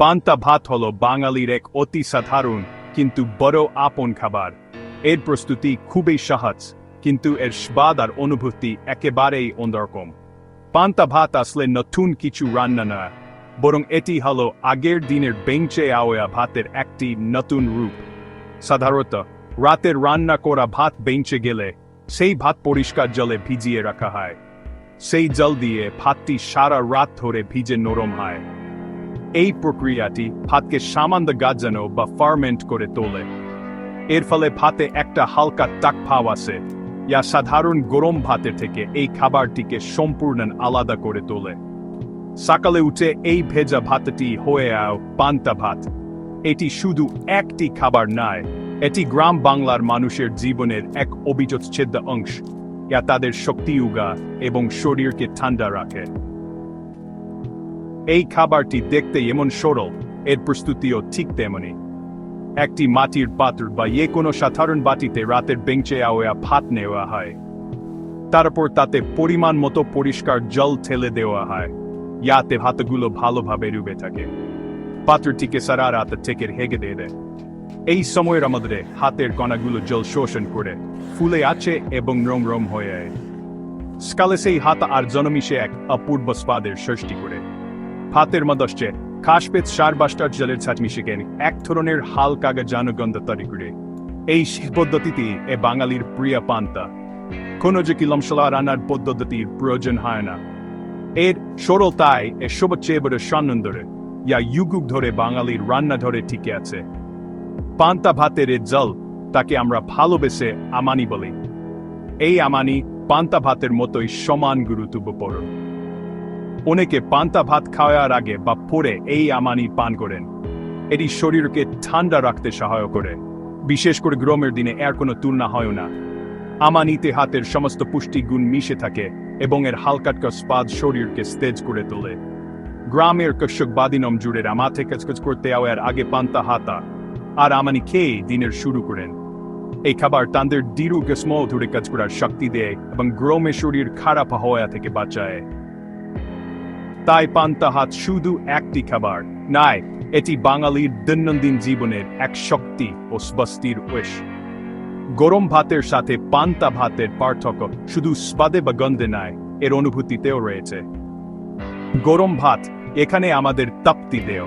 পান্তা ভাত হলো বাঙালির এক অতি সাধারণ, কিন্তু বড় আপন খাবার। এর প্রস্তুতি খুবই সহজ, কিন্তু এর স্বাদ আর অনুভূতি একেবারেই অন্যরকম। পান্তা ভাত আসলে নতুন কিছু রান্না না, বরং এটি হলো আগের দিনের বেঞ্চে আওয়া ভাতের একটি নতুন রূপ। সাধারণত রাতের রান্না করা ভাত বেঞ্চে গেলে, সেই ভাত পরিষ্কার জলে ভিজিয়ে রাখা হয়। সেই জল দিয়ে ভাতটি সারা রাত ধরে ভিজে নরম হয়। এই প্রক্রিয়াটি ভাতকে সামান্য গাজানো বা ফার্মেন্ট করে তোলে। এর ফলে ভাতে একটা হালকা টাক ভাব আসে, যা সাধারণ গরম ভাতের থেকে এই খাবারটিকে সম্পূর্ণ আলাদা করে তোলে। সকালে উঠে এই ভেজা ভাতটি হয়ে আও, পান্তা ভাত। এটি শুধু একটি খাবার নয়, এটি গ্রাম বাংলার মানুষের জীবনের এক অবিচ্ছেদ্য অংশ, যা তাদের শক্তি, উগা এবং শরীরকে ঠান্ডা রাখে। এই খাবারটি দেখতে এমন সরল, এর প্রস্তুতিও ঠিক তেমনি একটি মাটির পাত্র বা যে কোনো সাধারণ বাটিতে রাতের বেঞ্চে আওয়া ভাত নেওয়া হয়। তারপর তাতে পরিমাণ মতো পরিষ্কার জল ঠেলে দেওয়া হয়, ইয়াতে ভাতগুলো ভালোভাবে ডুবে থাকে। পাত্রটিকে সারা রাত থেকে হেগে দিয়ে দেয়। এই সময়ের আমাদের হাতের কণাগুলো জল শোষণ করে, ফুলে আছে এবং রং রং হয়ে স্কালে সেই হাত আর জনমিশে এক অপূর্ব স্বাদের সৃষ্টি করে। ভাতের মদস্যে খাসপেত সার বাস্টার জলের ছাট মিশে গেন এক ধরনের হালকা জানগন্ধ তৈরি করে এই পদ্ধতিটি এ বাঙালির প্রিয় পান্তা। কোনো যে কি লমসলা রান্নার পদ্ধতির প্রয়োজন হয় না। এর সরলতায় এ সবচেয়ে বড় সন্নন্দরে ইয়া ইউগুক ধরে বাঙালির রান্না ধরে টিকে আছে। পান্তা ভাতের এ জল তাকে আমরা ভালোবেসে আমানি বলি। এই আমানি পান্তা ভাতের মতোই সমান গুরুত্বপূর্ণ। অনেকে পান্তা ভাত খাওয়ার আগে বা পরে এই আমানি পান করেন। এটি শরীরকে ঠান্ডা রাখতে সহায়ক করে। বিশেষ করে গ্রমের দিনে এর কোনো তুলনা হয় না। আমানিতে হাতের সমস্ত পুষ্টি গুণ মিশে থাকে এবং এর হালকাটকা স্পাদ শরীরকে স্তেজ করে তোলে। গ্রামের কৃষক বাদিনম জুড়ে মাথে কাজ করতে আওয়ার আগে পান্তা হাতা আর আমানি খেয়ে দিনের শুরু করেন। এই খাবার তাদের দীর্ঘ স্মল ধরে কাজ করার শক্তি দেয় এবং গ্রমে শরীর খারাপ হওয়া থেকে বাঁচায়। তাই পান্তা হাত শুধু একটি খাবার নাই, এটি বাঙালির দৈনন্দিন জীবনের এক শক্তি ও স্বস্তির ওয়েশ গরম ভাতের সাথে পান্তা ভাতের পার্থক্য শুধু স্বাদে বা গন্ধে নাই, এর অনুভূতিতেও রয়েছে। গরম ভাত এখানে আমাদের তপ্তি দেয়।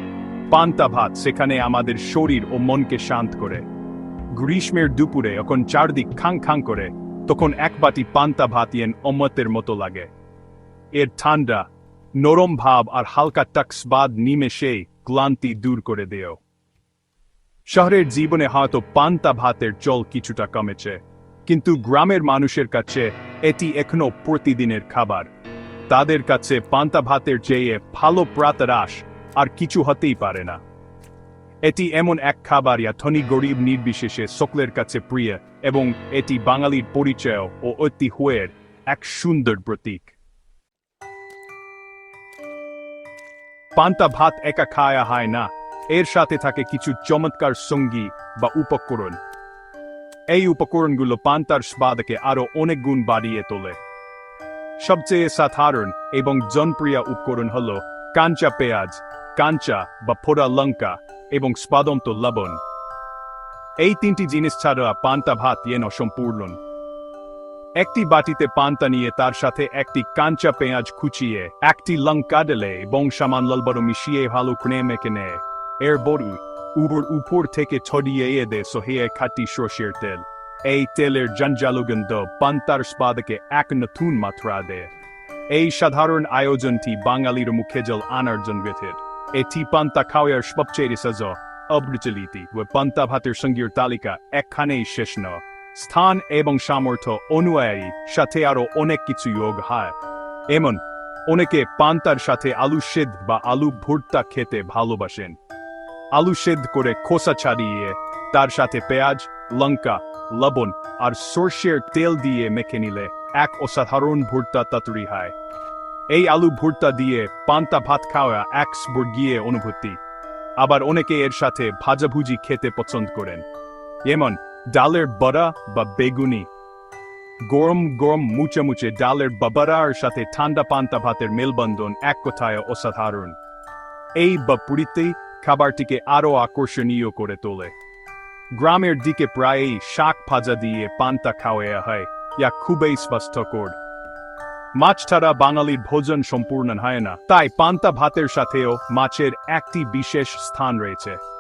পান্তা ভাত সেখানে আমাদের শরীর ও মনকে শান্ত করে। গ্রীষ্মের দুপুরে যখন চারদিক খাং খাং করে, তখন এক বাটি পান্তা ভাত ইয়েন অমতের মতো লাগে। এর ঠান্ডা নরম ভাব আর হালকা টাকসবাদ নিমেষে ক্লান্তি দূর করে দেও। শহরের জীবনে হয়তো পান্তা ভাতের চল কিছুটা কমেছে, কিন্তু গ্রামের মানুষের কাছে এটি এখনও প্রতিদিনের খাবার। তাদের কাছে পান্তা ভাতের চেয়ে ভালো প্রাতরাস আর কিছু হতেই পারে না। এটি এমন এক খাবার ইয়া ধনী গরিব নির্বিশেষে সকলের কাছে প্রিয় এবং এটি বাঙালির পরিচয় ও ঐতিহ্যের এক সুন্দর প্রতীক। পান্তা ভাত একা খায়া হয় না। এর সাথে থাকে কিছু চমৎকার সঙ্গী বা উপকরণ। এই উপকরণগুলো পান্তার স্বাদকে আরও অনেক গুণ বাড়িয়ে তোলে। সবচেয়ে সাধারণ এবং জনপ্রিয় উপকরণ হল কাঞ্চা পেঁয়াজ, কাঞ্চা বা ফোড়া লঙ্কা এবং স্বাদন্ত লবণ। এই তিনটি জিনিস ছাড়া পান্তা ভাত ইয়েন অসম্পূর্ণ একটি বাটিতে পান্তা নিয়ে তার সাথে একটি কাঞ্চা পেঁয়াজ খুচিয়ে একটি লঙ্কা দিলে এবং সামান ললবড় মিশিয়ে ভালো করে মেখে নেয় এর বড়ু উপর উপর থেকে ছড়িয়ে দে সহিয়ে খাটি সর্ষের তেল। এই তেলের জঞ্জালুগন্ধ পান্তার স্বাদকে এক নতুন মাত্রা দেয় এই সাধারণ আয়োজনটি বাঙালির মুখে জল আনার জন্য এটি পান্তা খাওয়ার সবচেয়ে সজ অবৃচলিতি ও পান্তা ভাতের সঙ্গীর তালিকা একখানেই শেষ নয়। স্থান এবং সামর্থ্য অনুযায়ী সাথে আরও অনেক কিছু যোগ হয়। এমন, অনেকে পান্তার সাথে আলু সেদ্ধ বা আলু ভুট্টা খেতে ভালোবাসেন। আলু সেদ্ধ করে খোসা ছাড়িয়ে তার সাথে পেঁয়াজ, লঙ্কা, লবণ আর সর্ষের তেল দিয়ে মেখে নিলে এক অসাধারণ ভুট্টা তাতুরি হয়। এই আলু ভুট্টা দিয়ে পান্তা ভাত খাওয়া এক স্বর্গীয় অনুভূতি। আবার অনেকে এর সাথে ভাজাভুজি খেতে পছন্দ করেন। যেমন ডালের বড়া বা বেগুনি। গরম গরম মুচে ডালের বাবারার সাথে ঠান্ডা পান্তা ভাতের মেলবন্ধন এক কথায় অসাধারণ। এই বাপুরিতে খাবারটিকে আরও আকর্ষণীয় করে তোলে। গ্রামের দিকে প্রায়ই শাক ভাজা দিয়ে পান্তা খাওয়া হয়, যা খুবই স্বাস্থ্যকর। মাছ ছাড়া বাঙালির ভোজন সম্পূর্ণ হয় না, তাই পান্তা ভাতের সাথেও মাছের একটি বিশেষ স্থান রয়েছে।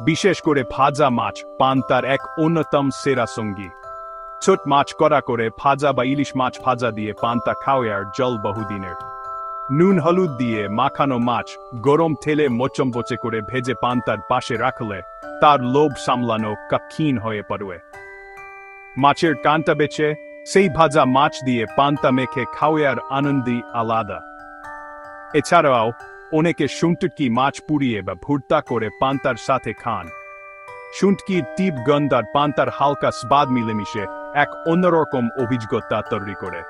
বিশেষ করে ভাজা মাছ, পান্তার এক অন্যতম সেরা সঙ্গী। ছোট মাছ করা করে ভাজা বা ইলিশ মাছ ভাজা দিয়ে পান্তা খাওয়ার জল বহুদিনের। নুন, হলুদ দিয়ে মাখানো মাছ গরম তেলে মোচম্বচে করে ভেজে পান্তার পাশে রাখলে তার লোভ সামলানো কঠিন হয়ে পড়বে মাছের কানটা বেচে সেই ভাজা মাছ দিয়ে পান্তা মেখে খাওয়ার আনন্দই আলাদা। এছাড়াও অনেকে শুনটুকি মাছ পুড়িয়ে বা ভুর্তা করে পান্তার সাথে খান। শুনটকির টিপ গন্ধ আর পান্তার হালকা স্বাদ মিলেমিশে এক অন্যরকম অভিজ্ঞতা তৈরি করে।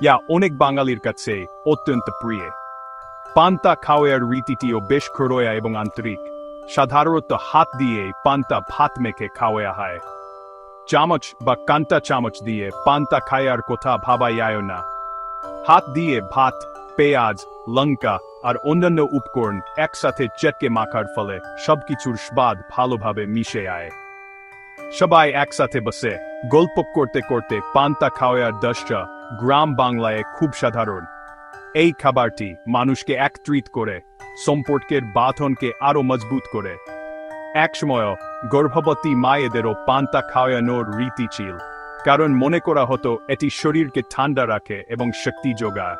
ইয়া অনেক বাঙালির কাছে অত্যন্ত প্রিয়। পান্তা খাওয়ার রীতিটিও বেশ খরোয়া এবং আন্তরিক। সাধারণত হাত দিয়ে পান্তা ভাত মেখে খাওয়া হয়। চামচ বা কান্তা চামচ দিয়ে পান্তা খায়ার কথা ভাবা যায় না হাত দিয়ে ভাত, পেঁয়াজ, লঙ্কা আর অন্যান্য উপকরণ একসাথে চেটকে মাখার ফলে সবকিছুর স্বাদ ভালোভাবে মিশে আয়। সবাই একসাথে বসে গল্প করতে করতে পান্তা খাওয়ার দশটা গ্রাম বাংলায় খুব সাধারণ। এই খাবারটি মানুষকে একত্রিত করে, সম্পর্কের বাঁধনকে আরও মজবুত করে। একসময় গর্ভবতী মায়েদেরও পান্তা খাওয়ানোর রীতি ছিল, কারণ মনে করা হতো এটি শরীরকে ঠান্ডা রাখে এবং শক্তি যোগায়।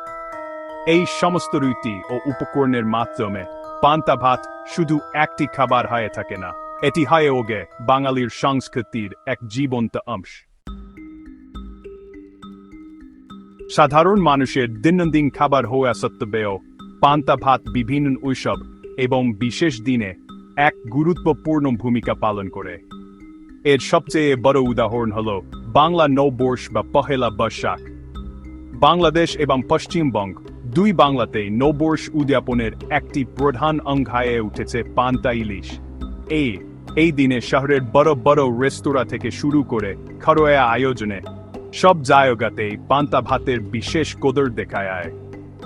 এই সমস্ত রীতি ও উপকরণের মাধ্যমে পান্তা ভাত শুধু একটি খাবার হয়ে থাকে না, এটি হয়ে ওগে বাঙালির সংস্কৃতির এক জীবন্ত অংশ। সাধারণ মানুষের দৈনন্দিন খাবার হওয়া সত্ত্বেও পান্তা ভাত বিভিন্ন উৎসব এবং বিশেষ দিনে এক গুরুত্বপূর্ণ ভূমিকা পালন করে। এর সবচেয়ে বড় উদাহরণ হল বাংলা নববর্ষ বা পহেলা বৈশাখ। বাংলাদেশ এবং পশ্চিমবঙ্গ দুই বাংলাতেই নববর্ষ উদযাপনের একটি প্রধান অঙ্গ হয়ে উঠেছে পান্তা ইলিশ। এই এই দিনে শহরের বড় বড় রেস্তোরাঁ থেকে শুরু করে খরোয়া আয়োজনে সব জায়গাতেই পান্তা ভাতের বিশেষ কদর দেখা যায়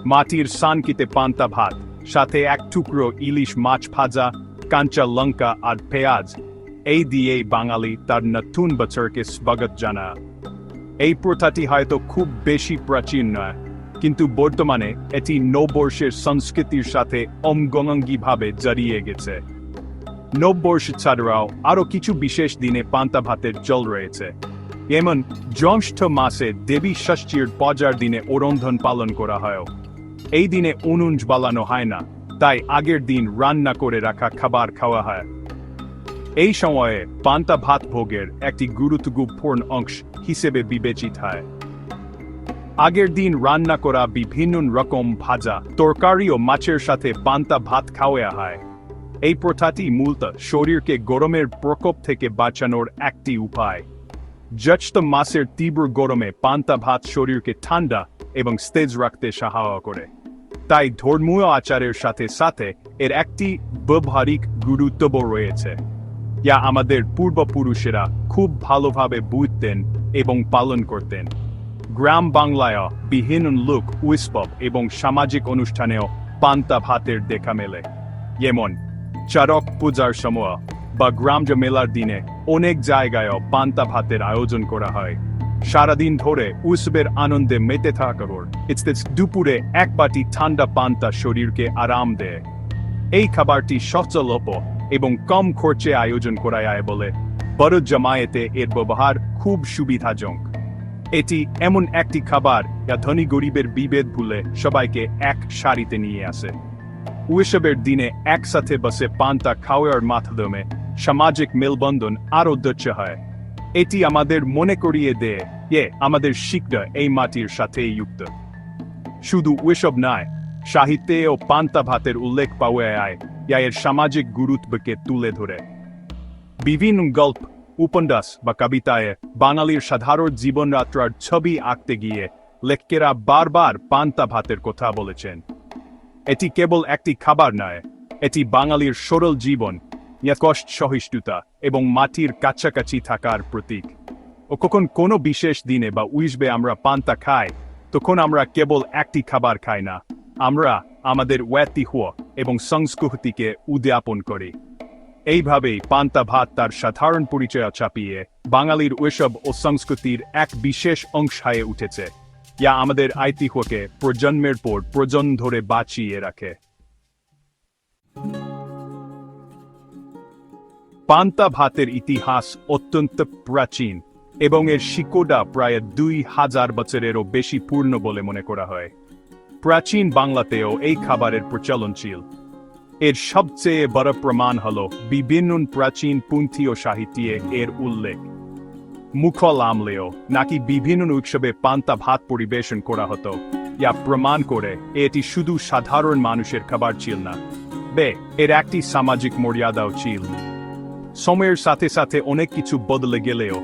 মাটির সানকিতে পান্তা ভাত, সাথে এক টুকরো ইলিশ মাছ ভাজা, কাঁচা লঙ্কা আর পেঁয়াজ। এই দিয়েই বাঙালি তার নতুন বছরকে স্বাগত জানা এই প্রথাটি হয়তো খুব বেশি প্রাচীন নয় কিন্তু বর্তমানে এটি নববর্ষের সংস্কৃতির সাথে অঙ্গঙ্গিভাবে জড়িয়ে গেছে। নববর্ষ ছাড়াও আরও কিছু বিশেষ দিনে পান্তা ভাতের জল রয়েছে। এমন জ্যৈষ্ঠ মাসে দেবী ষষ্ঠীর পজার দিনে ওরন্ধন পালন করা হয়। এই দিনে উনুঞ্জ বালানো হয় না, তাই আগের দিন রান্না করে রাখা খাবার খাওয়া হয়। এই সময়ে পান্তা ভাত ভোগের একটি গুরুত্বপূর্ণ অংশ হিসেবে বিবেচিত হয়। আগের দিন রান্না করা বিভিন্ন রকম ভাজা, তরকারি ও মাছের সাথে পান্তা ভাত খাওয়া হয়। এই প্রথাটি মূলত শরীরকে গরমের প্রকোপ থেকে বাঁচানোর একটি উপায়। জ্যৈষ্ঠ মাসের তীব্র গরমে পান্তা ভাত শরীরকে ঠান্ডা এবং স্তেজ রাখতে সাহায্য করে। তাই ধর্মীয় আচারের সাথে সাথে এর একটি ব্যবহারিক গুরুত্ব রয়েছে। যা আমাদের পূর্বপুরুষেরা খুব ভালোভাবে বুঝতেন এবং পালন করতেন। গ্রাম বাংলায় বিহীন লোক উৎসব এবং সামাজিক অনুষ্ঠানেও পান্তা ভাতের দেখা মেলে। যেমন চরক পূজার সময় বা গ্রাম মেলার দিনে অনেক জায়গায় পান্তা ভাতের আয়োজন করা হয়। সারাদিন ধরে উৎসবের আনন্দে মেতে থাকার দুপুরে এক বাটি ঠান্ডা পান্তা শরীরকে আরাম দেয়। এই খাবারটি সচলপ এবং কম খরচে আয়োজন করা যায় বলে বড় জমায়েতে এর ব্যবহার খুব সুবিধাজনক। এটি এমন একটি খাবার যা ধনী গরিবের বিভেদ ভুলে সবাইকে এক সারিতে নিয়ে আসে। উৎসবের দিনে একসাথে বসে পান্তা খাওয়ার মাধ্যমে সামাজিক মেলবন্ধন আরও দক্ষ হয়। এটি আমাদের মনে করিয়ে দেয় যে আমাদের শিক্ষা এই মাটির সাথে যুক্ত। শুধু উৎসব নয়, সাহিত্যে ও পান্তা ভাতের উল্লেখ পাওয়া যায় যা এর সামাজিক গুরুত্বকে তুলে ধরে। বিভিন্ন গল্প উপন্যাস বা কবিতায় বাঙালির সাধারণ জীবনযাত্রার ছবি আঁকতে গিয়ে লেখকেরা বারবার পান্তা ভাতের কথা বলেছেন। এটি কেবল একটি খাবার নয়, এটি বাঙালির সরল জীবন কষ্ট সহিষ্ণুতা এবং মাটির কাছাকাছি থাকার প্রতীক। ও কখন কোনো বিশেষ দিনে বা উইসবে আমরা পান্তা খাই, তখন আমরা কেবল একটি খাবার খাই না, আমরা আমাদের ওয়াতি হুয়া এবং সংস্কৃতিকে উদ্যাপন করে। এইভাবেই পান্তা ভাত তার সাধারণ পরিচয় চাপিয়ে বাঙালির উৎসব ও সংস্কৃতির এক বিশেষ অংশ হয়ে উঠেছে। যা আমাদের ঐতিহ্যকে প্রজন্মের পর প্রজন্ম ধরে বাঁচিয়ে রাখে। পান্তা ভাতের ইতিহাস অত্যন্ত প্রাচীন এবং এর শিকোড়া প্রায় দুই হাজার বছরেরও বেশি পূর্ণ বলে মনে করা হয়। প্রাচীন বাংলাতেও এই খাবারের প্রচলন ছিল এর সবচেয়ে বড় প্রমাণ হল বিভিন্ন প্রাচীন পুঁথি ও সাহিত্যে এর উল্লেখ। মুখল আমলেও নাকি বিভিন্ন উৎসবে পান্তা ভাত পরিবেশন করা হতো। ইয়া প্রমাণ করে এটি শুধু সাধারণ মানুষের খাবার ছিল না, বে, এর একটি সামাজিক মর্যাদাও ছিল। সময়ের সাথে সাথে অনেক কিছু বদলে গেলেও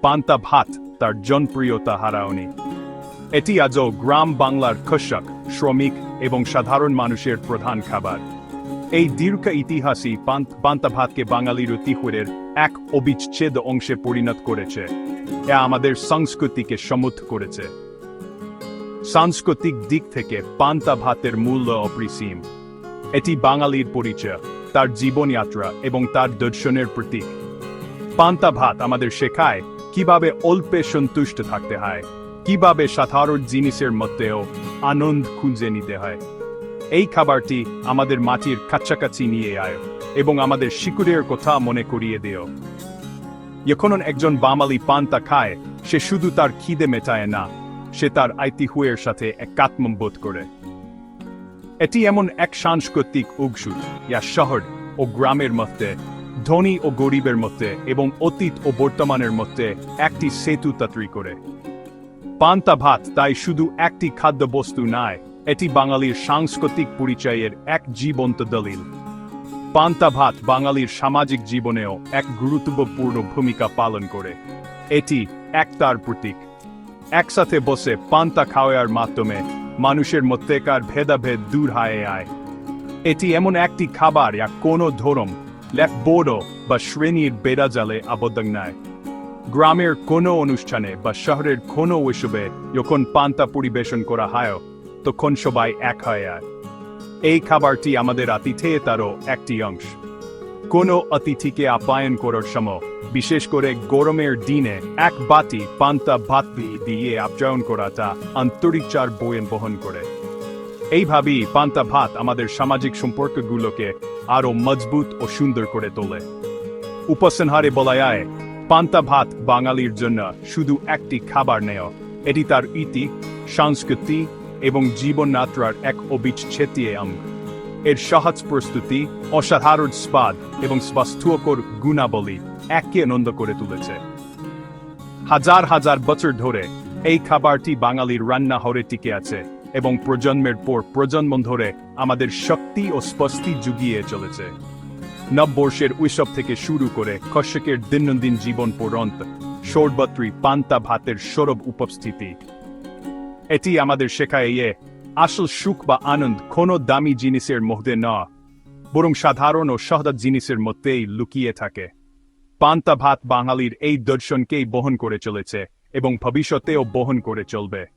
পান্তা ভাত তার জনপ্রিয়তা হারাওনি এটি আজও গ্রাম বাংলার কৃষক শ্রমিক এবং সাধারণ মানুষের প্রধান খাবার। এই দীর্ঘ ইতিহাসই পান্ত ভাতকে বাঙালির ঐতিহ্যের এক অবিচ্ছেদ অংশে পরিণত করেছে। এ আমাদের সংস্কৃতিকে সমুদ্ধ করেছে। সাংস্কৃতিক দিক থেকে পান্তা ভাতের মূল্য অপরিসীম। এটি বাঙালির পরিচয়, তার জীবনযাত্রা এবং তার দর্শনের প্রতীক। পান্তা ভাত আমাদের শেখায় কীভাবে অল্পে সন্তুষ্ট থাকতে হয়, কীভাবে সাধারণ জিনিসের মধ্যেও আনন্দ খুঁজে নিতে হয়। এই খাবারটি আমাদের মাটির কাছাকাছি নিয়ে আয় এবং আমাদের শিকুরের কথা মনে করিয়ে দিও। যখন একজন বাঙালি পান্তা খায়, সে শুধু তার খিদে মেটায় না, সে তার ঐতিহ্যের সাথে একাত্ম বোধ করে। এটি এমন এক সাংস্কৃতিক উৎসুত ইয়া শহর ও গ্রামের মধ্যে, ধনী ও গরিবের মধ্যে এবং অতীত ও বর্তমানের মধ্যে একটি সেতু তৈরি করে। পান্তা ভাত তাই শুধু একটি খাদ্যবস্তু নয় এটি বাঙালির সাংস্কৃতিক পরিচয়ের এক জীবন্ত দলিল। পান্তা ভাত বাঙালির সামাজিক জীবনেও এক গুরুত্বপূর্ণ ভূমিকা পালন করে। এটি একতার প্রতীক। একসাথে বসে পান্তা খাওয়ার মাধ্যমে মানুষের মধ্যেকার ভেদাভেদ দূর হয়ে আয়। এটি এমন একটি খাবার যা কোনো ধরম, লেখ বোর্ডও বা শ্রেণির বেড়াজালে আবদ্ধ নেয় গ্রামের কোনো অনুষ্ঠানে বা শহরের কোনো উৎসবে যখন পান্তা পরিবেশন করা হয় তখন সবাই এক হয়ে আয়। এই খাবারটি আমাদের আতিথেয়তারও একটি অংশ। কোনো অতিথিকে আপ্যায়ন করার সময়, বিশেষ করে গরমের দিনে, এক বাটি পান্তা ভাত দিয়ে আপ্যায়ন করাটা আন্তরিকচার বয়ন বহন করে। এইভাবেই পান্তা ভাত আমাদের সামাজিক সম্পর্কগুলোকে আরও মজবুত ও সুন্দর করে তোলে। উপসংহারে বলা যায়, পান্তা ভাত বাঙালির জন্য শুধু একটি খাবার নেয়, এটি তার ইতি, সংস্কৃতি এবং জীবনযাত্রার এক অবিচ্ছেদীয় অঙ্গ এর সহজ প্রস্তুতি, অসাধারণ স্বাদ এবং স্বাস্থ্যকর গুণাবলী এককে আনন্দ করে তুলেছে। হাজার হাজার বছর ধরে এই খাবারটি বাঙালির রান্নাঘরে টিকে আছে এবং প্রজন্মের পর প্রজন্ম ধরে আমাদের শক্তি ও স্পষ্টি জুগিয়ে চলেছে। নববর্ষের উৎসব থেকে শুরু করে কৃষকের দৈনন্দিন জীবন পর্যন্ত সর্বত্রই পান্তা ভাতের সরব উপস্থিতি এটি আমাদের শেখায় ইয়ে আসল সুখ বা আনন্দ কোনো দামি জিনিসের মধ্যে ন, বরং সাধারণ ও সহদ জিনিসের মধ্যেই লুকিয়ে থাকে। পান্তা ভাত বাঙালির এই দর্শনকেই বহন করে চলেছে এবং ভবিষ্যতেও বহন করে চলবে।